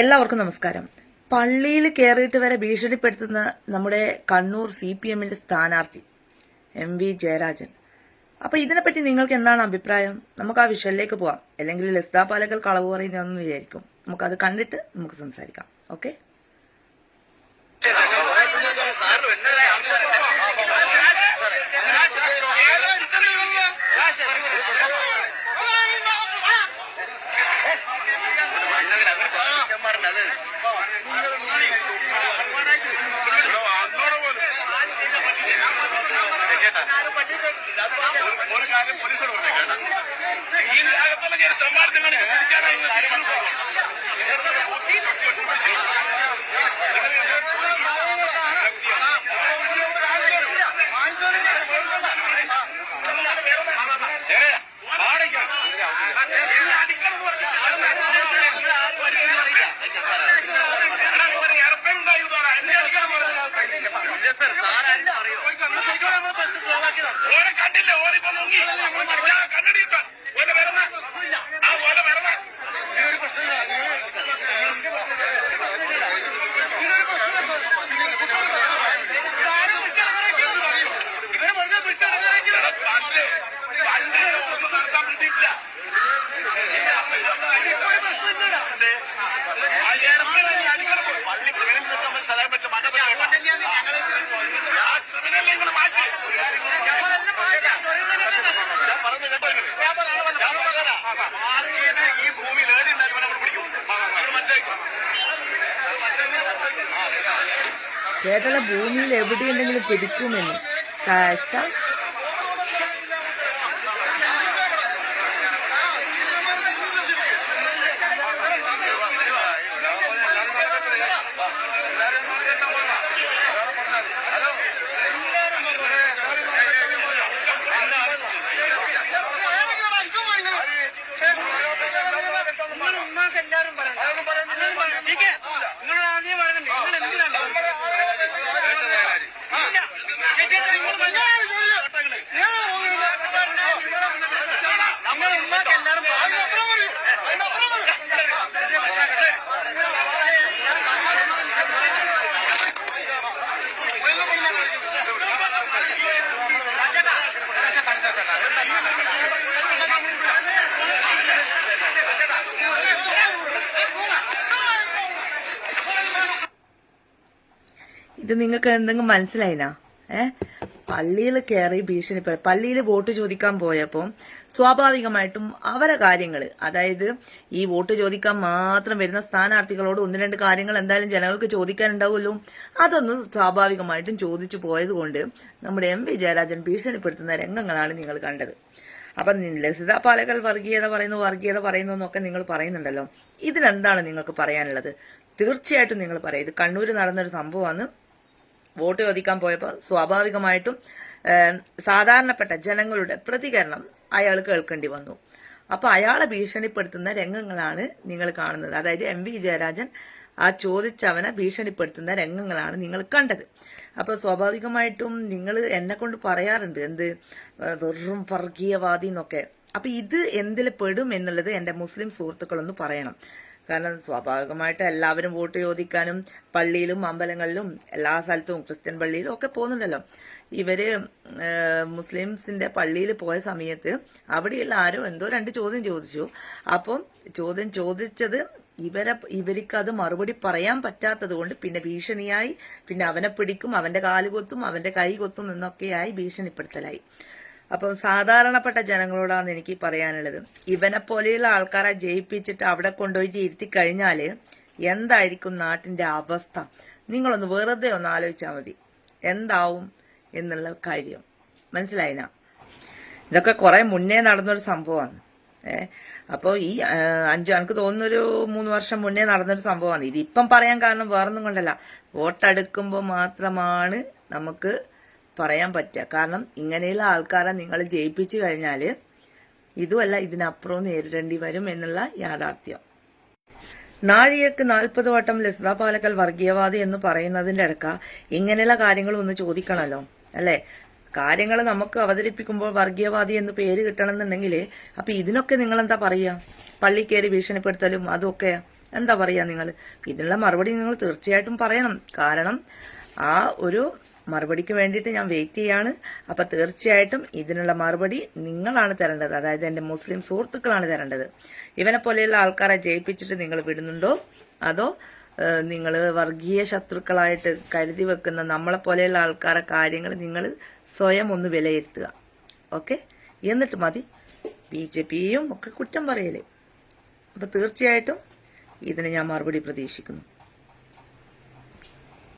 എല്ലാവർക്കും നമസ്കാരം. പള്ളിയിൽ കയറിയിട്ട് വരെ ഭീഷണിപ്പെടുത്തുന്ന നമ്മുടെ കണ്ണൂർ സി പി എമ്മിന്റെ സ്ഥാനാർത്ഥി എം വി ജയരാജൻ. അപ്പൊ ഇതിനെപ്പറ്റി നിങ്ങൾക്ക് എന്താണ് അഭിപ്രായം? നമുക്ക് ആ വിഷയത്തിലേക്ക് പോവാം. അല്ലെങ്കിൽ ലസ്താ പാലകൾ കളവ് പറയുന്നതെന്ന് വിചാരിക്കും. നമുക്കത് കണ്ടിട്ട് നമുക്ക് സംസാരിക്കാം. ഓക്കെ? ഒരു കാര്യം പോലീസോട് പറഞ്ഞേക്കാം ഈ അകത്തുള്ള ചില തെമ്മാർത്തങ്ങൾ പണ്ട് പണ്ട് ഒന്നും നടത്താൻ വേണ്ടിയിട്ടില്ല കേട്ടല ഭൂമിയിൽ എവിടെയുണ്ടെങ്കിലും പിടിക്കുമെന്ന്. കഷ്ടം ഇത് നിങ്ങൾക്ക് എന്തെങ്കിലും മനസ്സിലായിനാ? ഏ? പള്ളിയിൽ കയറി ഭീഷണിപ്പെടും പള്ളിയിൽ വോട്ട് ചോദിക്കാൻ പോയപ്പോൾ സ്വാഭാവികമായിട്ടും അവരെ കാര്യങ്ങൾ അതായത് ഈ വോട്ട് ചോദിക്കാൻ മാത്രം വരുന്ന സ്ഥാനാർത്ഥികളോട് ഒന്ന് രണ്ട് കാര്യങ്ങൾ എന്തായാലും ജനങ്ങൾക്ക് ചോദിക്കാനുണ്ടാവുമല്ലോ. അതൊന്നും സ്വാഭാവികമായിട്ടും ചോദിച്ചു പോയതുകൊണ്ട് നമ്മുടെ എം വി ജയരാജൻ ഭീഷണിപ്പെടുത്തുന്ന രംഗങ്ങളാണ് നിങ്ങൾ കണ്ടത്. അപ്പം ലസിത പാലകൾ വർഗീയത പറയുന്നു വർഗീയത പറയുന്നു എന്നൊക്കെ നിങ്ങൾ പറയുന്നുണ്ടല്ലോ. ഇതിനെന്താണ് നിങ്ങൾക്ക് പറയാനുള്ളത്? തീർച്ചയായിട്ടും നിങ്ങൾ പറയാം. ഇത് കണ്ണൂർ നടന്നൊരു സംഭവമാണ്. വോട്ട് ചോദിക്കാൻ പോയപ്പോൾ സ്വാഭാവികമായിട്ടും സാധാരണപ്പെട്ട ജനങ്ങളുടെ പ്രതികരണം അയാൾ കേൾക്കേണ്ടി വന്നു. അപ്പൊ അയാളെ ഭീഷണിപ്പെടുത്തുന്ന രംഗങ്ങളാണ് നിങ്ങൾ കാണുന്നത്. അതായത് എം വി ജയരാജൻ ആ ചോദിച്ചവനെ ഭീഷണിപ്പെടുത്തുന്ന രംഗങ്ങളാണ് നിങ്ങൾ കണ്ടത്. അപ്പൊ സ്വാഭാവികമായിട്ടും നിങ്ങൾ എന്നെ കൊണ്ട് പറയാറുണ്ട് എന്ത് വെറും വർഗീയവാദി എന്നൊക്കെ. അപ്പൊ ഇത് എന്തിൽ പെടും എന്നുള്ളത് എന്റെ മുസ്ലിം സുഹൃത്തുക്കളൊന്ന് പറയണം. കാരണം സ്വാഭാവികമായിട്ട് എല്ലാവരും വോട്ട് ചോദിക്കാനും പള്ളിയിലും അമ്പലങ്ങളിലും എല്ലാ സ്ഥലത്തും ക്രിസ്ത്യൻ പള്ളിയിലും ഒക്കെ പോകുന്നുണ്ടല്ലോ. ഇവർ മുസ്ലിംസിന്റെ പള്ളിയിൽ പോയ സമയത്ത് അവിടെയുള്ള ആരോ എന്തോ രണ്ട് ചോദ്യം ചോദിച്ചു. അപ്പം ചോദ്യം ചോദിച്ചത് ഇവരെ ഇവർക്ക് അത് മറുപടി പറയാൻ പറ്റാത്തത് കൊണ്ട് പിന്നെ ഭീഷണിയായി. പിന്നെ അവനെ പിടിക്കും അവന്റെ കാൽ കൊത്തും അവന്റെ കൈ കൊത്തും എന്നൊക്കെയായി ഭീഷണിപ്പെടുത്തലായി. അപ്പം സാധാരണപ്പെട്ട ജനങ്ങളോടാണ് എനിക്ക് പറയാനുള്ളത്. ഇവനെ പോലെയുള്ള ആൾക്കാരെ ജയിപ്പിച്ചിട്ട് അവിടെ കൊണ്ടുപോയിട്ട് ഇരുത്തി കഴിഞ്ഞാൽ എന്തായിരിക്കും നാട്ടിന്റെ അവസ്ഥ? നിങ്ങളൊന്ന് വെറുതെ ഒന്ന് ആലോചിച്ചാൽ മതി. എന്താവും എന്നുള്ള കാര്യം. മനസ്സിലായിന? ഇതൊക്കെ കുറെ മുന്നേ നടന്നൊരു സംഭവമാണ്. ഏ അപ്പോൾ ഈ അഞ്ചു എനിക്ക് തോന്നുന്നൊരു മൂന്ന് വർഷം മുന്നേ നടന്നൊരു സംഭവമാണ്. ഇതിപ്പം പറയാൻ കാരണം വേറൊന്നും കൊണ്ടല്ല. വോട്ടെടുക്കുമ്പോൾ മാത്രമാണ് നമുക്ക് പറയാൻ പറ്റുക. കാരണം ഇങ്ങനെയുള്ള ആൾക്കാരെ നിങ്ങൾ ജയിപ്പിച്ചു കഴിഞ്ഞാൽ ഇതുമല്ല ഇതിനപ്പുറവും നേരിടേണ്ടി വരും എന്നുള്ള യാഥാർത്ഥ്യം. നാഴികക്ക് നാൽപ്പത് വട്ടം ലസിത പാലക്കൽ വർഗീയവാദി എന്ന് പറയുന്നതിന്റെ അടുക്ക ഇങ്ങനെയുള്ള കാര്യങ്ങൾ ഒന്ന് ചോദിക്കണമല്ലോ അല്ലേ? കാര്യങ്ങൾ നമുക്ക് അവതരിപ്പിക്കുമ്പോൾ വർഗീയവാദി എന്ന് പേര് കിട്ടണമെന്നുണ്ടെങ്കിൽ അപ്പൊ ഇതിനൊക്കെ നിങ്ങൾ എന്താ പറയുക? പള്ളി കയറി ഭീഷണിപ്പെടുത്തലും അതൊക്കെ എന്താ പറയുക നിങ്ങൾ? ഇതിനുള്ള മറുപടി നിങ്ങൾ തീർച്ചയായിട്ടും പറയണം. കാരണം ആ ഒരു മറുപടിക്ക് വേണ്ടിയിട്ട് ഞാൻ വെയിറ്റ് ചെയ്യാണ്. അപ്പൊ തീർച്ചയായിട്ടും ഇതിനുള്ള മറുപടി നിങ്ങളാണ് തരേണ്ടത്. അതായത് എന്റെ മുസ്ലിം സുഹൃത്തുക്കളാണ് തരേണ്ടത്. ഇവനെ പോലെയുള്ള ആൾക്കാരെ ജയിപ്പിച്ചിട്ട് നിങ്ങൾ വിടുന്നുണ്ടോ? അതോ നിങ്ങൾ വർഗീയ ശത്രുക്കളായിട്ട് കരുതി വെക്കുന്ന നമ്മളെ പോലെയുള്ള ആൾക്കാരെ കാര്യങ്ങൾ നിങ്ങൾ സ്വയം ഒന്ന് വിലയിരുത്തുക. ഓക്കെ? എന്നിട്ട് മതി. ബി ജെ പിയും ഒക്കെ കുറ്റം പറയലേ. അപ്പൊ തീർച്ചയായിട്ടും ഇതിന് ഞാൻ മറുപടി പ്രതീക്ഷിക്കുന്നു.